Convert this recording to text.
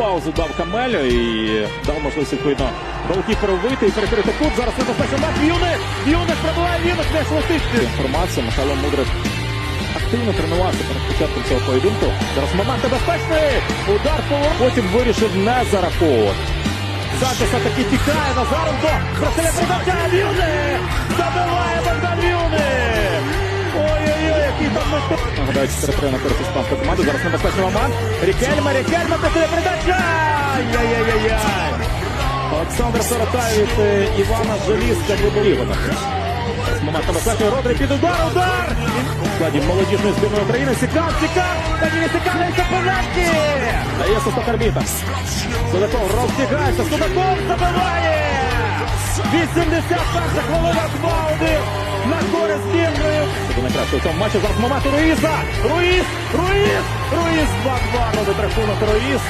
паузу дав Камелю і дав можливість відповідно голкіперу вийти і перекрити кут. Зараз небезпечно мат. Юник! Юник пробиває Юник, не летить. Інформація Михайло Мудрик активно тренувався перед початком цього поєдинку. Зараз момент небезпечний. Удар по Потім вирішив не зараховувати. Сантоса таки тікає Назаренко. Бросиля передача. Юник! Ой-ой-ой, який. Нагадаю, 4-3 на користь іспанської команди. Зараз небезпечний момент. Рікельма, Рікельма, бросиля передача. Ай-яй-яй-яй. Олександр Соротай від е, Івана Желізка виборівана. Момент небезпечний Родрі під удар, удар! У складі молодіжної збірної України Сікан, Сікан! Та ні, Сікан, це пенальті! Дає Состакарбіта. Судаков розтягається, Судаков забиває! 81 хвилина 2-1 збірної. Це найкраще у цьому матчі. Зараз момент Руїза! Руїз! Руїз! Руїз 2-2 робить Руїз.